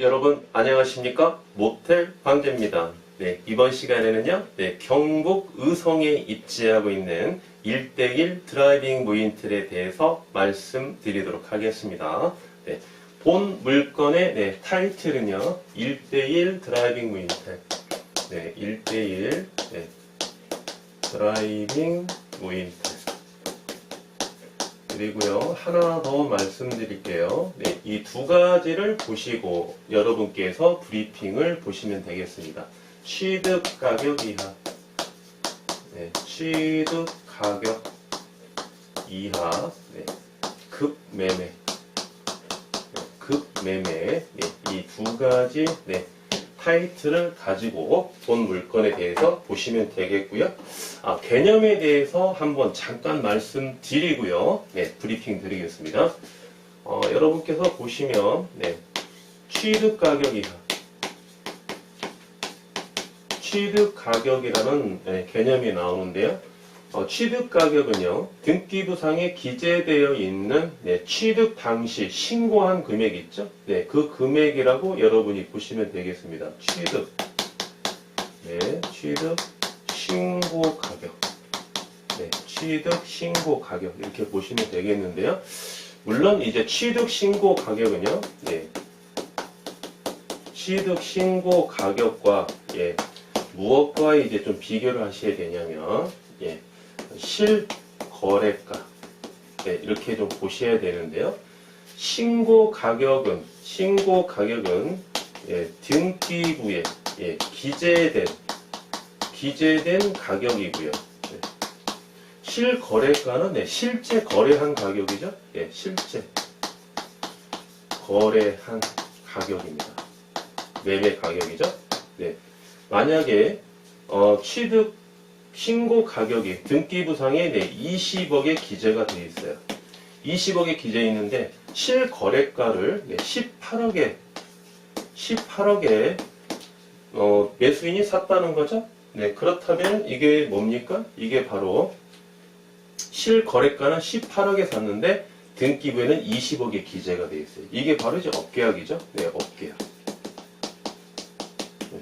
여러분 안녕하십니까 모텔 황제입니다. 네, 이번 시간에는요 네, 경북 의성에 입지하고 있는 1대1 드라이빙 무인틀에 대해서 말씀드리도록 하겠습니다. 네, 본 물건의 네, 타이틀은요 1대1 드라이빙 무인틀 네, 1대1 네, 드라이빙 무인틀 그리고요. 하나 더 말씀드릴게요. 네, 이 두 가지를 보시고 여러분께서 브리핑을 보시면 되겠습니다. 취득 가격 이하, 네, 취득 가격 이하, 네, 급 매매, 네, 급 매매, 네, 이 두 가지. 네, 타이틀을 가지고 본 물건에 대해서 보시면 되겠고요. 아, 개념에 대해서 한번 잠깐 말씀드리고요. 네, 브리핑 드리겠습니다. 어, 여러분께서 보시면 네, 취득 가격 이하 취득 가격이라는 네, 개념이 나오는데요. 어, 취득 가격은요, 등기부상에 기재되어 있는 네, 취득 당시 신고한 금액 있죠? 네, 그 금액이라고 여러분이 보시면 되겠습니다. 취득. 네, 취득 신고 가격. 네, 취득 신고 가격. 이렇게 보시면 되겠는데요. 물론 이제 취득 신고 가격은요, 네, 취득 신고 가격과, 예, 무엇과 이제 좀 비교를 하셔야 되냐면, 예, 실거래가 네, 이렇게 좀 보셔야 되는데요. 신고 가격은 신고 가격은 예, 등기부에 예, 기재된 기재된 가격이고요. 네. 실거래가는 네, 실제 거래한 가격이죠. 예, 실제 거래한 가격입니다. 매매 가격이죠. 네. 만약에 어, 취득 신고 가격이 등기부상에 네, 20억에 기재가 되어 있어요. 20억에 기재 있는데 실거래가를 네, 18억에 18억에 어, 매수인이 샀다는 거죠. 네, 그렇다면 이게 뭡니까? 이게 바로 실거래가는 18억에 샀는데 등기부에는 20억에 기재가 되어 있어요. 이게 바로 이제 업계약이죠. 네, 업계약. 네.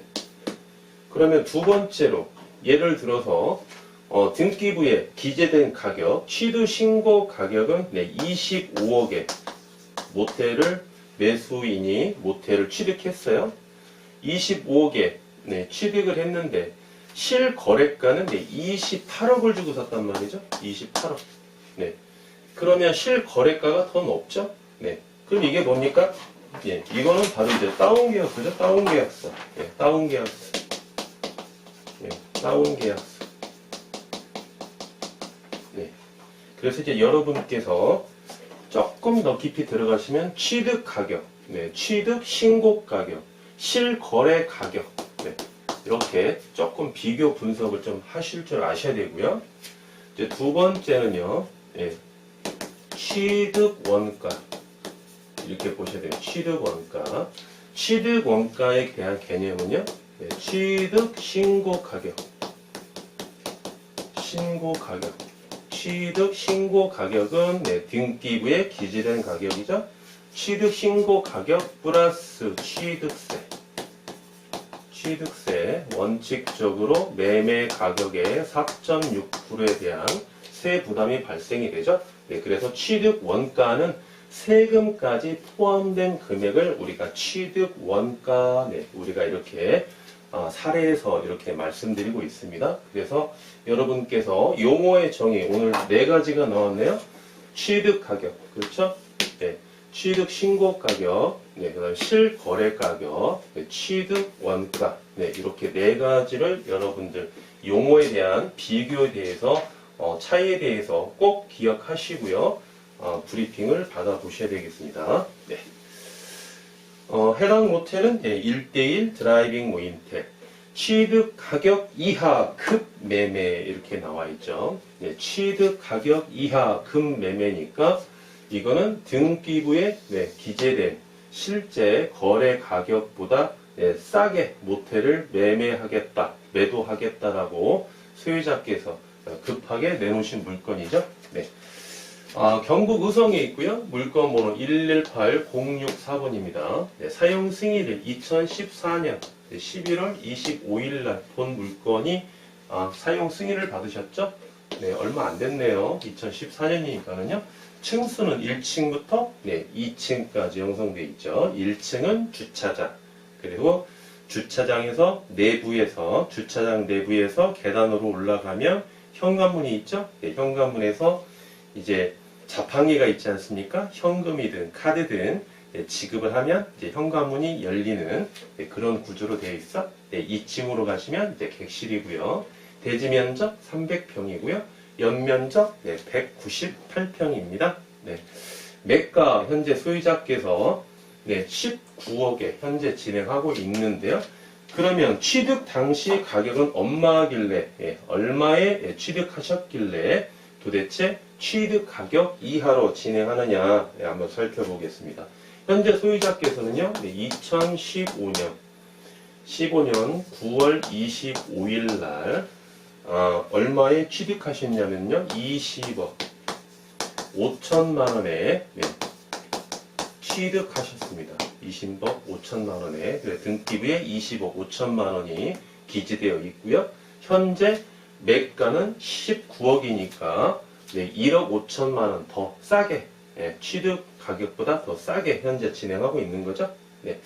그러면 두 번째로 예를 들어서 어, 등기부에 기재된 가격, 취득 신고 가격은 네, 25억에 모텔을 매수인이 모텔을 취득했어요. 25억에 네, 취득을 했는데 실거래가는 네, 28억을 주고 샀단 말이죠. 28억. 네. 그러면 실거래가가 더 높죠? 네. 그럼 이게 뭡니까? 예, 이거는 바로 이제 다운 계약서죠. 다운 계약서. 예, 다운 계약서. 예, 다운 계약서. 네. 그래서 이제 여러분께서 조금 더 깊이 들어가시면 취득 가격, 네, 취득 신고 가격, 실거래 가격, 네, 이렇게 조금 비교 분석을 좀 하실 줄 아셔야 되고요. 이제 두 번째는요, 예, 취득 원가 이렇게 보셔야 돼요. 취득 원가, 취득 원가에 대한 개념은요, 예, 취득 신고 가격, 신고 가격. 취득 신고 가격은 네, 등기부에 기재된 가격이죠. 취득 신고 가격 플러스 취득세. 취득세 원칙적으로 매매 가격의 4.6%에 대한 세 부담이 발생이 되죠. 네, 그래서 취득 원가는 세금까지 포함된 금액을 우리가 취득 원가, 네, 우리가 이렇게 어, 사례에서 이렇게 말씀드리고 있습니다. 그래서 여러분께서 용어의 정의 오늘 네 가지가 나왔네요. 취득 가격, 그렇죠? 네, 취득 신고 가격, 네, 그다음 실거래 가격, 네, 취득 원가, 네, 이렇게 네 가지를 여러분들 용어에 대한 비교에 대해서 어, 차이에 대해서 꼭 기억하시고요. 어, 브리핑을 받아보셔야 되겠습니다. 네. 어, 해당 모텔은 네, 1대1 드라이빙 모임텔. 취득 가격 이하 급 매매 이렇게 나와 있죠. 네, 취득 가격 이하 급 매매니까 이거는 등기부에 네, 기재된 실제 거래 가격보다 네, 싸게 모텔을 매매하겠다, 매도하겠다라고 소유자께서 급하게 내놓으신 물건이죠. 네. 아, 경북 의성에 있고요. 물건 번호 118064번입니다. 사용 승인을 2014년 11월 25일 날 본 물건이 아, 사용 승인을 받으셨죠? 네, 얼마 안 됐네요. 2014년이니까는요. 층수는 1층부터 네, 2층까지 형성되어 있죠. 1층은 주차장. 그리고 주차장에서 내부에서 주차장 내부에서 계단으로 올라가면 현관문이 있죠. 네, 현관문에서 이제 자판기가 있지 않습니까? 현금이든 카드든 네, 지급을 하면 이제 현관문이 열리는 네, 그런 구조로 되어 있어. 네, 2층으로 가시면 이제 객실이고요. 대지 면적 300평이고요. 연면적 네, 198평입니다. 네. 매가 현재 소유자께서 네, 19억에 현재 진행하고 있는데요. 그러면 취득 당시 가격은 얼마길래 예, 얼마에 예, 취득하셨길래 도대체 취득 가격 이하로 진행하느냐 예, 한번 살펴보겠습니다. 현재 소유자께서는요, 네, 2015년 15년 9월 25일 날 아, 얼마에 취득하셨냐면요, 20억 5천만 원에 네, 취득하셨습니다. 20억 5천만 원에 그래, 등기부에 20억 5천만 원이 기재되어 있고요. 현재 매가는 19억이니까 네, 1억 5천만 원 더 싸게 예, 취득 가격보다 더 싸게 현재 진행하고 있는 거죠. 네,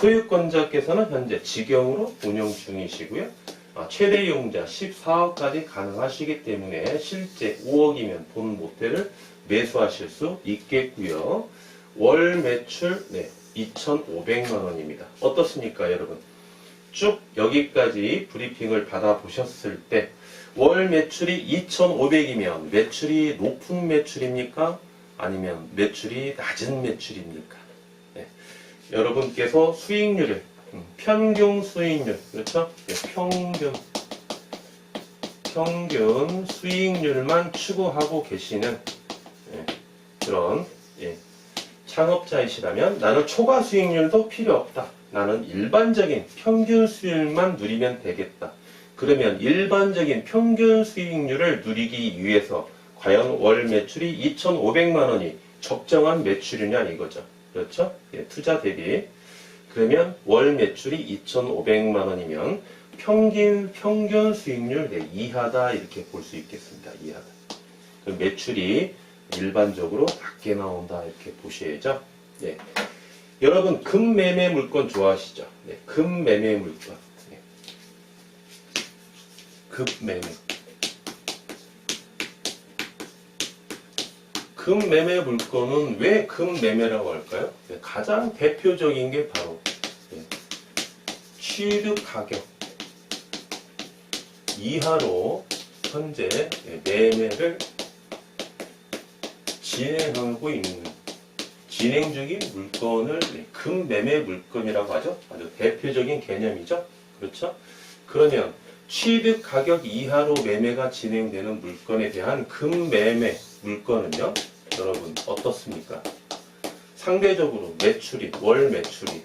소유권자께서는 현재 직영으로 운영 중이시고요. 아, 최대 이용자 14억까지 가능하시기 때문에 실제 5억이면 본 모텔을 매수하실 수 있겠고요. 월 매출 네, 2,500만 원입니다. 어떻습니까, 여러분? 쭉 여기까지 브리핑을 받아보셨을 때 월 매출이 2,500이면 매출이 높은 매출입니까? 아니면 매출이 낮은 매출입니까? 네. 여러분께서 수익률을 음, 평균 수익률 그렇죠? 네, 평균 평균 수익률만 추구하고 계시는 예, 그런 예, 창업자이시라면 나는 초과 수익률도 필요 없다. 나는 일반적인 평균 수익률만 누리면 되겠다. 그러면 일반적인 평균 수익률을 누리기 위해서 과연 월 매출이 2,500만 원이 적정한 매출이냐 이거죠. 그렇죠? 예, 투자 대비. 그러면 월 매출이 2,500만 원이면 평균 평균 수익률 네, 이하다 이렇게 볼 수 있겠습니다. 이하다. 그 매출이 일반적으로 낮게 나온다 이렇게 보셔야죠. 네. 여러분 금매매 물건 좋아하시죠? 네. 금매매 물건. 네. 금매매. 금매매 물건은 왜 금매매라고 할까요? 네, 가장 대표적인 게 바로 네, 취득 가격 이하로 현재 네, 매매를 진행하고 있는 진행 중인 물건을 네, 금매매 물건이라고 하죠. 아주 대표적인 개념이죠. 그렇죠? 그러면 취득 가격 이하로 매매가 진행되는 물건에 대한 금매매 물건은요. 여러분 어떻습니까? 상대적으로 매출이 월 매출이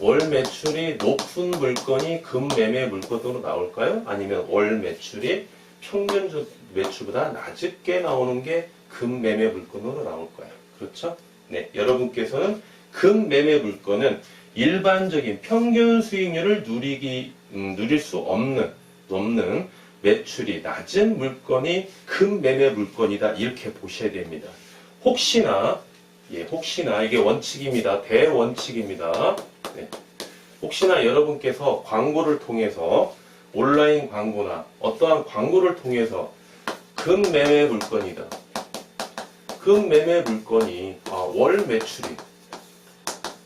월 매출이 높은 물건이 금매매 물건으로 나올까요? 아니면 월 매출이 평균 매출보다 낮게 나오는 게 금매매 물건으로 나올까요? 그렇죠? 네, 여러분께서는 금매매 물건은 일반적인 평균 수익률을 누리기 음, 누릴 수 없는 넘는 매출이 낮은 물건이 금매매 물건이다 이렇게 보셔야 됩니다. 혹시나 예, 혹시나 이게 원칙입니다. 대원칙입니다. 네. 혹시나 여러분께서 광고를 통해서 온라인 광고나 어떠한 광고를 통해서 금매매 물건이다. 금매매 물건이 아, 월 매출이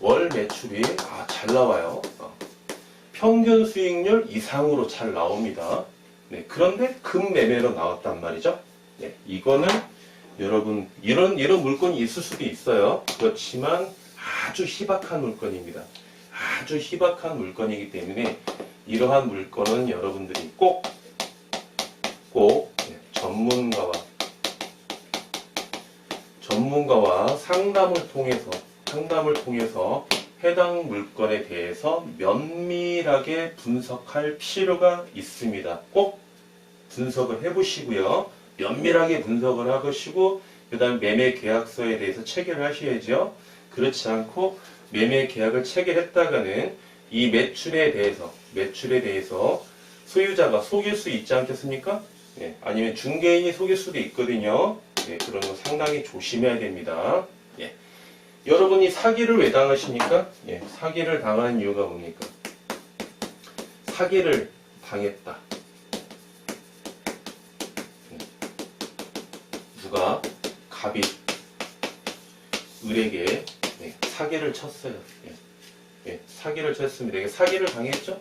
월 매출이 아, 잘 나와요. 아, 평균 수익률 이상으로 잘 나옵니다. 네, 그런데 금매매로 나왔단 말이죠. 네, 이거는 여러분 이런 이런 물건이 있을 수도 있어요. 그렇지만 아주 희박한 물건입니다. 아주 희박한 물건이기 때문에 이러한 물건은 여러분들이 꼭 꼭 전문가와 전문가와 상담을 통해서 상담을 통해서 해당 물건에 대해서 면밀하게 분석할 필요가 있습니다. 꼭 분석을 해보시고요. 면밀하게 분석을 하시고 그 다음 매매 계약서에 대해서 체결하셔야죠. 그렇지 않고 매매 계약을 체결했다가는 이 매출에 대해서, 매출에 대해서 소유자가 속일 수 있지 않겠습니까? 예, 아니면 중개인이 속일 수도 있거든요. 예, 그런 거 상당히 조심해야 됩니다. 예. 여러분이 사기를 왜 당하십니까? 예, 사기를 당하는 이유가 뭡니까? 사기를 당했다. 음. 누가 갑이 을에게 네, 사기를 쳤어요. 예, 예, 사기를 쳤습니다. 이게 사기를 당했죠?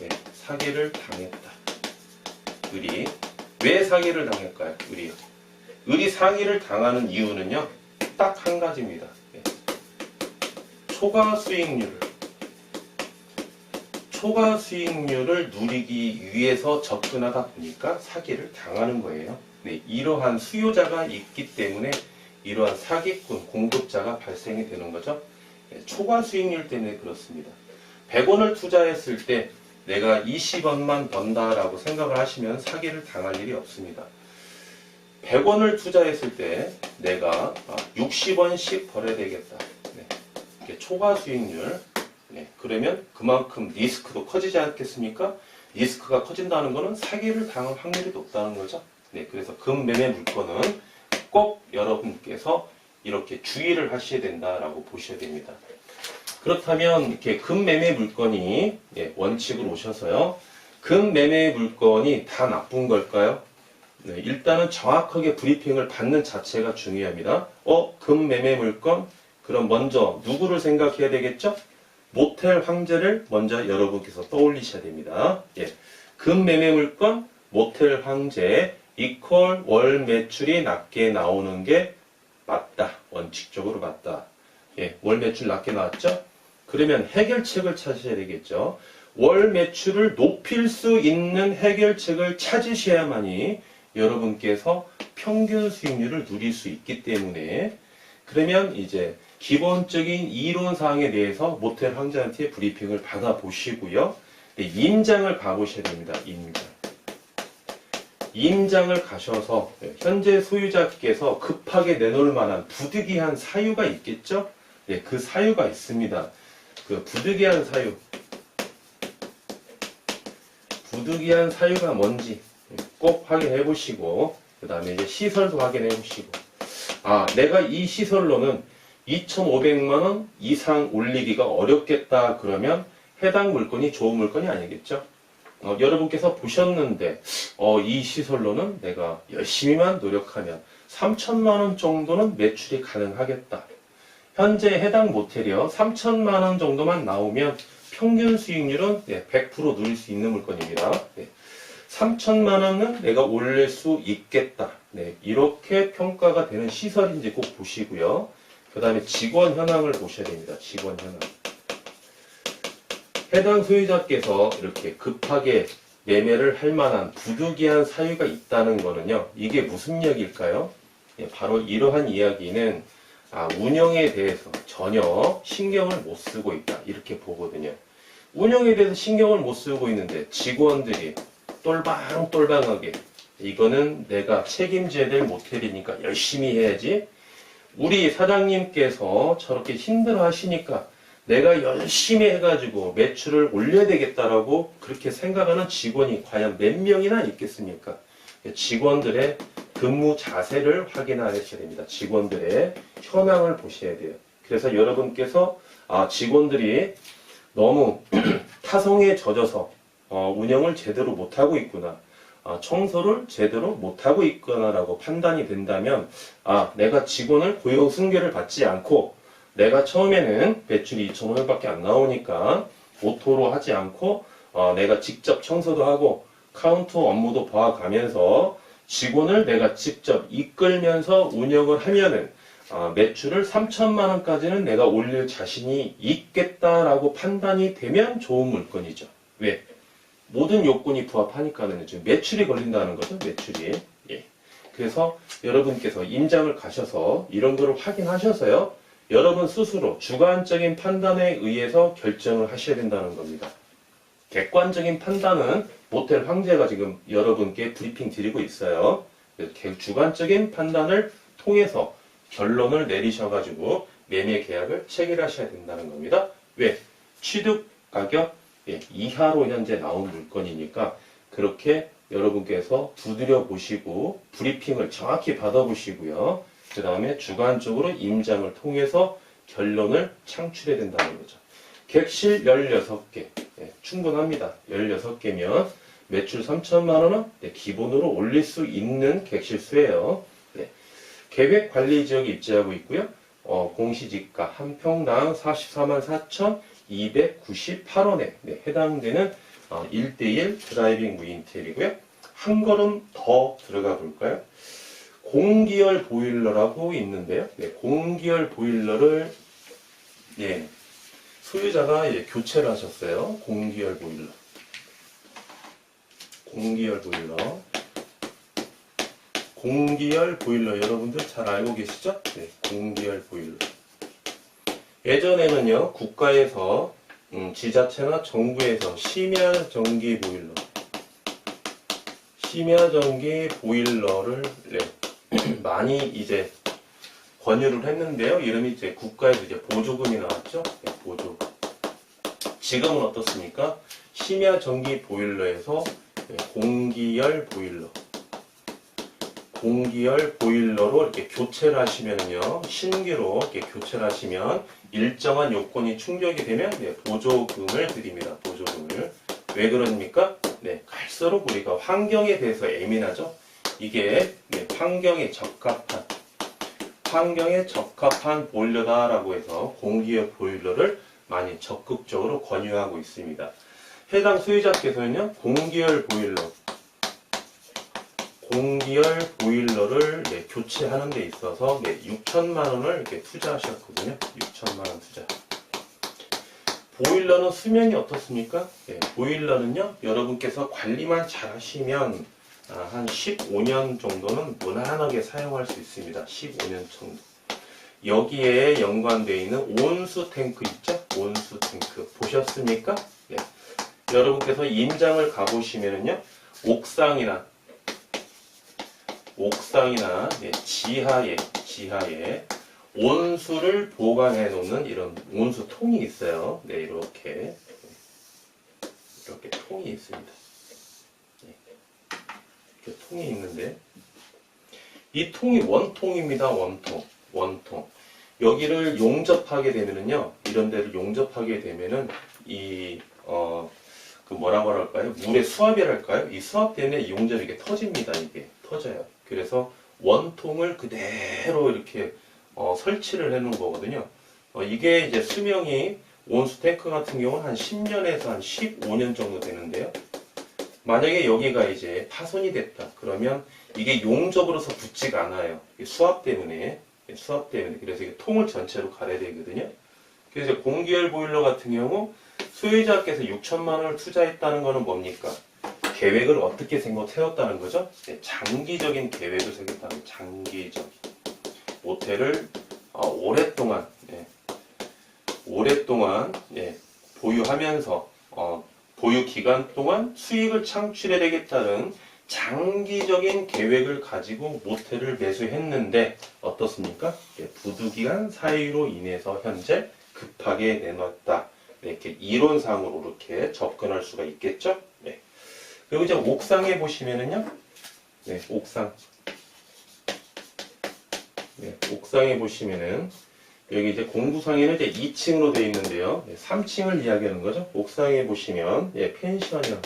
네, 사기를 당했다. 을이 왜 사기를 당할까요? 을이요. 사기를 당하는 이유는요, 딱 한 가지입니다. 예. 초과 수익률을 초과 수익률을 누리기 위해서 접근하다 보니까 사기를 당하는 거예요. 네, 이러한 수요자가 있기 때문에 이러한 사기꾼, 공급자가 발생이 되는 거죠. 네, 초과 수익률 때문에 그렇습니다. 100원을 투자했을 때 내가 20원만 번다라고 생각을 하시면 사기를 당할 일이 없습니다. 100원을 투자했을 때 내가 60원씩 벌어야 되겠다. 네, 초과 수익률. 네, 그러면 그만큼 리스크도 커지지 않겠습니까? 리스크가 커진다는 것은 사기를 당할 확률이 높다는 거죠. 네, 그래서 금매매 물건은 꼭 여러분께서 이렇게 주의를 하셔야 된다라고 보셔야 됩니다. 그렇다면 이렇게 금매매 물건이 예, 원칙으로 오셔서요. 금매매 물건이 다 나쁜 걸까요? 네, 일단은 정확하게 브리핑을 받는 자체가 중요합니다. 어, 금매매 물건? 그럼 먼저 누구를 생각해야 되겠죠? 모텔 황제를 먼저 여러분께서 떠올리셔야 됩니다. 예. 금매매 물건, 모텔 황제, 이퀄 월 매출이 낮게 나오는 게 맞다. 원칙적으로 맞다. 예, 월 매출 낮게 나왔죠? 그러면 해결책을 찾으셔야 되겠죠. 월 매출을 높일 수 있는 해결책을 찾으셔야만이 여러분께서 평균 수익률을 누릴 수 있기 때문에 그러면 이제 기본적인 이론 사항에 대해서 모텔 황제한테 브리핑을 받아 보시고요. 네, 임장을 가보셔야 됩니다. 임장. 임장을 가셔서 네, 현재 소유자께서 급하게 내놓을 만한 부득이한 사유가 있겠죠? 네, 그 사유가 있습니다. 그 부득이한 사유. 부득이한 사유가 뭔지 꼭 확인해 보시고, 그 다음에 이제 시설도 확인해 보시고, 아, 내가 이 시설로는 2,500만원 이상 올리기가 어렵겠다 그러면 해당 물건이 좋은 물건이 아니겠죠? 어, 여러분께서 보셨는데, 어, 이 시설로는 내가 열심히만 노력하면 3천만원 정도는 매출이 가능하겠다. 현재 해당 모텔이요. 3천만 원 정도만 나오면 평균 수익률은 100% 누릴 수 있는 물건입니다. 네. 3천만 원은 내가 올릴 수 있겠다. 네. 이렇게 평가가 되는 시설인지 꼭 보시고요. 그 다음에 직원 현황을 보셔야 됩니다. 직원 현황. 해당 소유자께서 이렇게 급하게 매매를 할 만한 부득이한 사유가 있다는 거는요. 이게 무슨 이야기일까요? 예, 바로 이러한 이야기는 아, 운영에 대해서 전혀 신경을 못 쓰고 있다. 이렇게 보거든요. 운영에 대해서 신경을 못 쓰고 있는데 직원들이 똘방똘방하게 이거는 내가 책임져야 될 모텔이니까 열심히 해야지. 우리 사장님께서 저렇게 힘들어 하시니까 내가 열심히 해가지고 매출을 올려야 되겠다라고 그렇게 생각하는 직원이 과연 몇 명이나 있겠습니까? 직원들의 근무 자세를 확인하셔야 됩니다. 직원들의 현황을 보셔야 돼요. 그래서 여러분께서 아, 직원들이 너무 타성에 젖어서 어, 운영을 제대로 못하고 있구나. 아, 청소를 제대로 못하고 있구나라고 판단이 된다면 아, 내가 직원을 고용 승계를 받지 않고 내가 처음에는 매출이 2,500밖에 안 나오니까 오토로 하지 않고 어, 내가 직접 청소도 하고 카운터 업무도 봐가면서 직원을 내가 직접 이끌면서 운영을 하면은 아, 매출을 3천만 원까지는 내가 올릴 자신이 있겠다라고 판단이 되면 좋은 물건이죠. 왜? 모든 요건이 부합하니까는 지금 매출이 걸린다는 거죠. 매출이. 예. 그래서 여러분께서 임장을 가셔서 이런 거를 확인하셔서요. 여러분 스스로 주관적인 판단에 의해서 결정을 하셔야 된다는 겁니다. 객관적인 판단은 모텔 황제가 지금 여러분께 브리핑 드리고 있어요. 주관적인 판단을 통해서 결론을 내리셔가지고 매매 계약을 체결하셔야 된다는 겁니다. 왜? 취득 가격 예, 이하로 현재 나온 물건이니까 그렇게 여러분께서 두드려 보시고 브리핑을 정확히 받아보시고요. 그 다음에 주관적으로 임장을 통해서 결론을 창출해야 된다는 거죠. 객실 16개 예, 충분합니다. 16개면 매출 3천만 원은 네, 기본으로 올릴 수 있는 객실 수예요. 네. 계획 관리 지역에 입지하고 있고요. 어, 공시지가 한 평당 44만 4,298원에 해당되는 어, 1대1 드라이빙 무인텔이고요. 한 걸음 더 들어가 볼까요? 공기열 보일러라고 있는데요. 네, 공기열 보일러를 예, 소유자가 예, 교체를 하셨어요. 공기열 보일러. 공기열 보일러. 공기열 보일러 여러분들 잘 알고 계시죠? 네, 공기열 보일러. 예전에는요, 국가에서 음, 지자체나 정부에서 심야 전기 보일러, 심야 전기 보일러를 네, 많이 이제 권유를 했는데요. 이름이 이제 국가에서 이제 보조금이 나왔죠. 네, 보조금. 지금은 어떻습니까? 심야 전기 보일러에서 네, 공기열 보일러. 공기열 보일러로 이렇게 교체를 하시면요. 신규로 이렇게 교체를 하시면 일정한 요건이 충족이 되면 네, 보조금을 드립니다. 보조금을. 왜 그럽니까? 네, 갈수록 우리가 환경에 대해서 예민하죠. 이게 네, 환경에 적합한 환경에 적합한 보일러다라고 해서 공기열 보일러를 많이 적극적으로 권유하고 있습니다. 해당 소유자께서는요, 공기열 보일러, 공기열 보일러를 네, 교체하는 데 있어서 네, 6천만 원을 이렇게 투자하셨거든요. 6천만 원 투자. 보일러는 수명이 어떻습니까? 네, 보일러는요, 여러분께서 관리만 잘 하시면 아, 한 15년 정도는 무난하게 사용할 수 있습니다. 15년 정도. 여기에 연관되어 있는 온수 탱크 있죠? 온수 탱크. 보셨습니까? 예. 여러분께서 임장을 가보시면은요, 옥상이나, 옥상이나, 예, 지하에, 지하에 온수를 보관해 놓는 이런 온수 통이 있어요. 네, 이렇게. 이렇게 통이 있습니다. 이렇게 통이 있는데 이 통이 원통입니다. 원통. 원통. 여기를 용접하게 되면은요. 이런 데를 용접하게 되면은 이 어 그 뭐라고 할까요? 물의 수압이랄까요? 이 수압 때문에 이 용접이 이게 터집니다. 이게 터져요. 그래서 원통을 그대로 이렇게 어, 설치를 해 놓은 거거든요. 어, 이게 이제 수명이 온수 탱크 같은 경우는 한 10년에서 한 15년 정도 되는데요. 만약에 여기가 이제 파손이 됐다. 그러면 이게 용접으로서 붙지가 않아요. 수압 때문에. 수압 때문에. 그래서 이게 통을 전체로 갈아야 되거든요. 그래서 공기열 보일러 같은 경우 소유자께서 6천만 원을 투자했다는 거는 뭡니까? 계획을 어떻게 생각 세웠다는 거죠? 네, 장기적인 계획을 세웠다는 장기적인. 모텔을 어, 오랫동안, 예, 오랫동안 예, 보유하면서 어, 보유 기간 동안 수익을 창출해야 되겠다는 장기적인 계획을 가지고 모텔을 매수했는데 어떻습니까? 예, 부득이한 사유로 인해서 현재 급하게 내놨다. 네, 이렇게 이론상으로 이렇게 접근할 수가 있겠죠? 네. 그리고 이제 옥상에 보시면은요, 네, 옥상. 네, 옥상에 보시면은 여기 이제 공구상에는 이제 2층으로 되어 있는데요. 3층을 이야기하는 거죠. 옥상에 보시면 예, 펜션형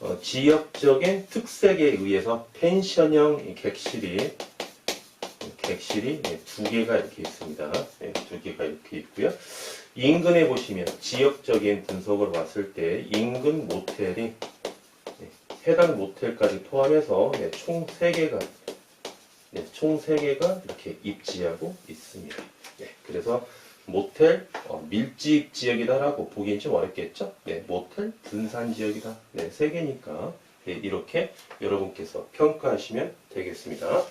어, 지역적인 특색에 의해서 펜션형 이 객실이 객실이 예, 두 개가 이렇게 있습니다. 예, 두 개가 이렇게 있고요. 인근에 보시면 지역적인 분석을 봤을 때 인근 모텔이 예, 해당 모텔까지 포함해서 예, 총 3개가 네, 총 3개가 이렇게 입지하고 있습니다. 네, 그래서 모텔 어, 밀집 지역이다라고 보기엔 좀 어렵겠죠? 네, 모텔 분산 지역이다. 네, 3개니까 네, 이렇게 여러분께서 평가하시면 되겠습니다.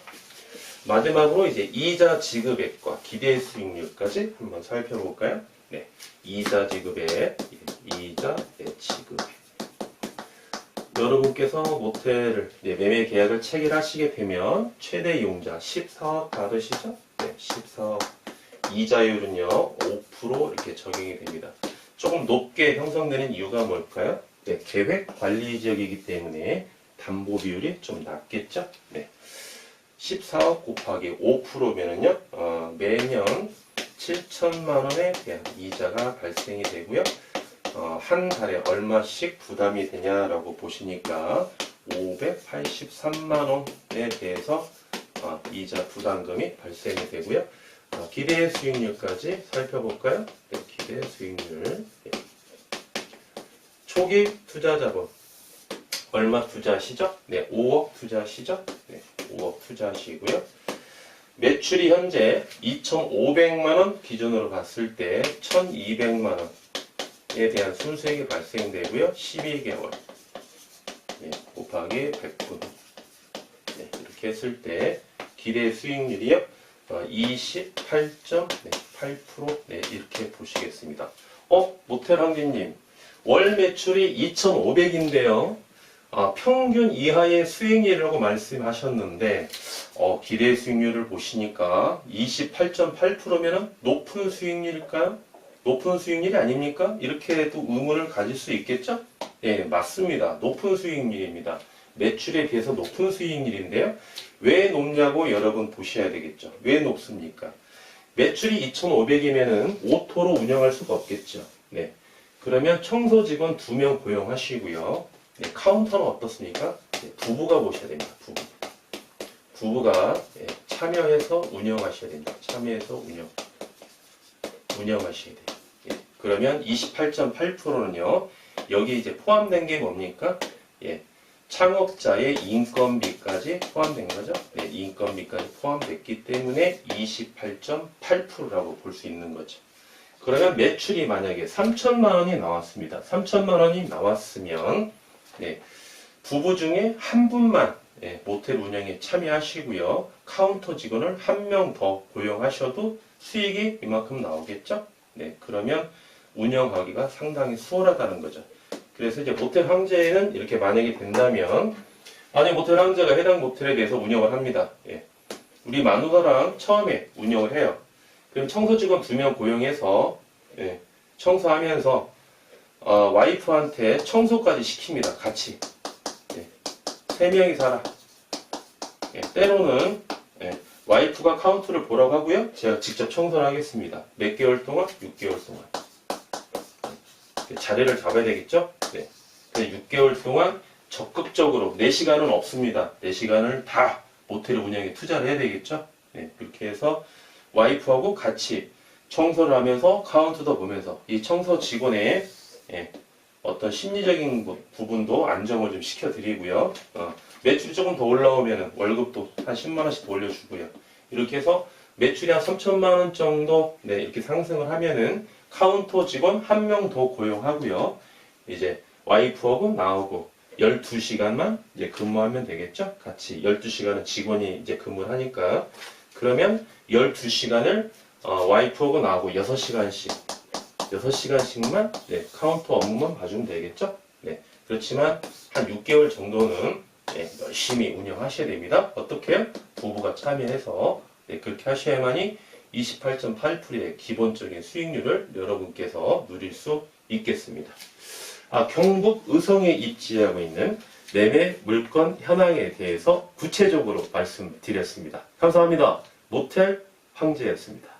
마지막으로 이제 이자 지급액과 기대 수익률까지 한번 살펴볼까요? 네, 이자 지급액, 이자 지급액. 여러분께서 모텔을 네, 매매 계약을 체결하시게 되면 최대 이용자 14억 받으시죠? 네, 14억. 이자율은요 5% 이렇게 적용이 됩니다. 조금 높게 형성되는 이유가 뭘까요? 네, 계획 관리 지역이기 때문에 담보 비율이 좀 낮겠죠? 네. 14억 곱하기 5%면은요, 어, 매년 7천만 원에 대한 이자가 발생이 되고요. 어, 한 달에 얼마씩 부담이 되냐라고 보시니까 583만 원에 대해서 어, 이자 부담금이 발생이 되고요. 어, 기대 수익률까지 살펴볼까요? 네, 기대 수익률. 네. 초기 투자 자본 얼마 투자하시죠? 네, 5억 투자하시죠? 네, 5억 투자하시고요. 매출이 현재 2,500만 원 기준으로 봤을 때 1,200만 원에 대한 순수익이 발생되고요. 12개월 네, 곱하기 100분 네, 이렇게 했을 때 기대 수익률이요. 어, 28.8% 네, 이렇게 보시겠습니다. 어, 모텔 황진님 월 매출이 2,500인데요. 아, 평균 이하의 수익률이라고 말씀하셨는데 어, 기대 수익률을 보시니까 28.8%면은 높은 수익률일까요? 높은 수익률이 아닙니까? 이렇게도 의문을 가질 수 있겠죠? 예, 맞습니다. 높은 수익률입니다. 매출에 비해서 높은 수익률인데요. 왜 높냐고 여러분 보셔야 되겠죠. 왜 높습니까? 매출이 2,500이면은 오토로 운영할 수가 없겠죠. 네. 그러면 청소 직원 두명 고용하시고요. 네, 카운터는 어떻습니까? 네, 부부가 보셔야 됩니다. 부부. 부부가 예, 참여해서 운영하셔야 됩니다. 참여해서 운영. 운영하셔야 돼요. 예, 그러면 28.8%는요. 여기 이제 포함된 게 뭡니까? 예, 창업자의 인건비까지 포함된 거죠. 네, 인건비까지 포함됐기 때문에 28.8%라고 볼 수 있는 거죠. 그러면 매출이 만약에 3천만 원이 나왔습니다. 3천만 원이 나왔으면 네, 부부 중에 한 분만 예, 모텔 운영에 참여하시고요. 카운터 직원을 한 명 더 고용하셔도 수익이 이만큼 나오겠죠? 네, 그러면 운영하기가 상당히 수월하다는 거죠. 그래서 이제 모텔 황제는 이렇게 만약에 된다면 만약 모텔 황제가 해당 모텔에 대해서 운영을 합니다. 예. 우리 마누라랑 처음에 운영을 해요. 그럼 청소 직원 두 명 고용해서 예, 청소하면서 어, 와이프한테 청소까지 시킵니다. 같이. 예, 세 명이 살아. 예, 때로는 예, 와이프가 카운트를 보라고 하고요. 제가 직접 청소를 하겠습니다. 몇 개월 동안? 6개월 동안. 예, 자리를 잡아야 되겠죠? 네. 그래서 6개월 동안 적극적으로 4시간은 없습니다. 4시간을 다 모텔 운영에 투자를 해야 되겠죠? 네, 그렇게 해서 와이프하고 같이 청소를 하면서 카운트도 보면서 이 청소 직원의 예, 어떤 심리적인 부- 부분도 안정을 좀 시켜드리고요. 어, 매출이 조금 더 올라오면 월급도 한 10만 원씩 더 올려주고요. 이렇게 해서 매출이 한 3천만 원 정도 네, 이렇게 상승을 하면은 카운터 직원 한 명 더 고용하고요. 이제 와이프하고 나하고 12시간만 이제 근무하면 되겠죠? 같이 12시간은 직원이 이제 근무를 하니까 그러면 12시간을 어, 와이프하고 나하고 6시간씩 6시간씩만 네, 카운터 업무만 봐주면 되겠죠? 네, 그렇지만 한 6개월 정도는 네, 열심히 운영하셔야 됩니다. 어떻게? 요 부부가 참여해서 네, 그렇게 하셔야만이 28.8%의 기본적인 수익률을 여러분께서 누릴 수 있겠습니다. 아, 경북 의성에 입지하고 있는 매매 물건 현황에 대해서 구체적으로 말씀드렸습니다. 감사합니다. 모텔 황제였습니다.